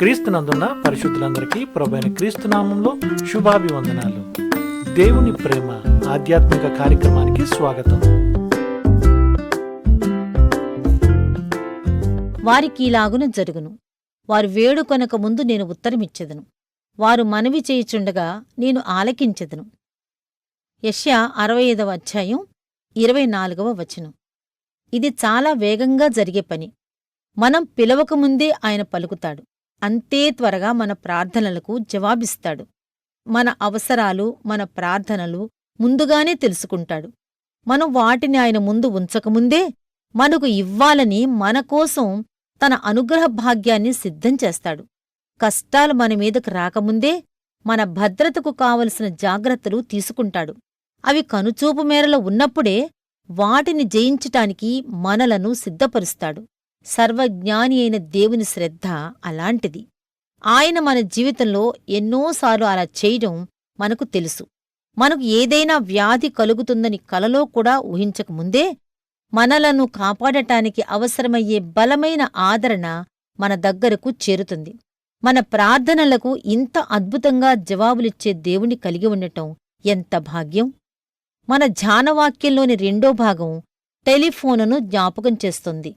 క్రీస్తునందున్న పరిశుద్ధులందరికీ ప్రభైన క్రీస్తు నామంలో శుభాభివందనాలు. దేవుని ప్రేమ ఆధ్యాత్మిక కార్యక్రమానికి స్వాగతం. వారికి ఇలాగున జరుగును. వారు వేడుకొనక ముందు నేను ఉత్తరమిచ్చెదను. వారు మనవి చేయుచుండగా నేను ఆలకించెదను. యష్యా అరవై ఐదవ అధ్యాయం ఇరవై నాలుగవ వచనం. ఇది చాలా వేగంగా జరిగే పని. మనం పిలవకముందే ఆయన పలుకుతాడు. అంతే త్వరగా మన ప్రార్థనలకు జవాబిస్తాడు. మన అవసరాలు మన ప్రార్థనలు ముందుగానే తెలుసుకుంటాడు. మనం వాటిని ఆయన ముందు ఉంచకముందే మనకు ఇవ్వాలని మన కోసం తన అనుగ్రహ భాగ్యాన్ని సిద్ధం చేస్తాడు. కష్టాలు మన మీదకు రాకముందే మన భద్రతకు కావలసిన జాగ్రత్తలు తీసుకుంటాడు. అవి కనుచూపు మేరలో ఉన్నప్పుడే వాటిని జయించటానికి మనలను సిద్ధపరుస్తాడు. సర్వజ్ఞాని అయిన దేవుని శ్రద్ధ అలాంటిది. ఆయన మన జీవితంలో ఎన్నోసార్లు అలా చేయడం మనకు తెలుసు. మనకు ఏదైనా వ్యాధి కలుగుతుందని కలలో కూడా ఊహించకముందే మనలను కాపాడటానికి అవసరమయ్యే బలమైన ఆదరణ మన దగ్గరకు చేరుతుంది. మన ప్రార్థనలకు ఇంత అద్భుతంగా జవాబులిచ్చే దేవుని కలిగి ఉండటం ఎంత భాగ్యం! మన ధ్యానవాక్యంలోని రెండో భాగం టెలిఫోనును జ్ఞాపకం చేస్తుంది.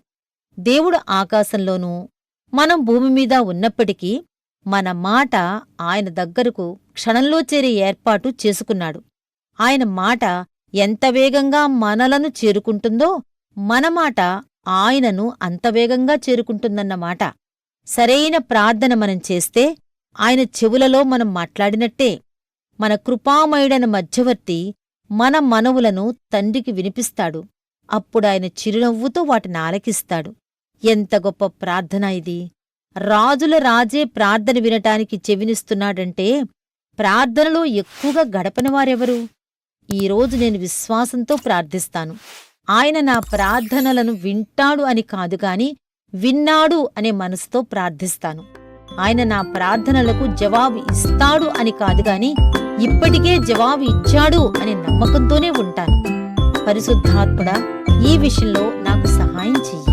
దేవుడు ఆకాశంలోనూ మనం భూమి మీద ఉన్నప్పటికీ మన మాట ఆయన దగ్గరకు క్షణంలో చేరే ఏర్పాటు చేసుకున్నాడు. ఆయన మాట ఎంత వేగంగా మనలను చేరుకుంటుందో మన మాట ఆయనను అంత వేగంగా చేరుకుంటుందన్నమాట సరైన ప్రార్థన మనం చేస్తే ఆయన చెవులలో మనం మాట్లాడినట్టే. మన కృపామయుడైన మధ్యవర్తి మన మనవులను తండ్రికి వినిపిస్తాడు. అప్పుడాయన చిరునవ్వుతో వాటిని ఆలకిస్తాడు. ఎంత గొప్ప ప్రార్థన ఇది. రాజుల రాజే ప్రార్థన వినటానికి చెవినిస్తున్నాడంటే ప్రార్థనలో ఎక్కువగా గడపనివారెవరు ఈరోజు నేను విశ్వాసంతో ప్రార్థిస్తాను. ఆయన నా ప్రార్థనలను వింటాడు అని కాదు గాని విన్నాడు అనే మనసుతో ప్రార్థిస్తాను. ఆయన నా ప్రార్థనలకు జవాబు ఇస్తాడు అని కాదు గాని ఇప్పటికే జవాబు ఇచ్చాడు అనే నమ్మకంతోనే ఉంటాను. పరిశుద్ధాత్ముడా ఈ విషయంలో నాకు సహాయం చెయ్యి.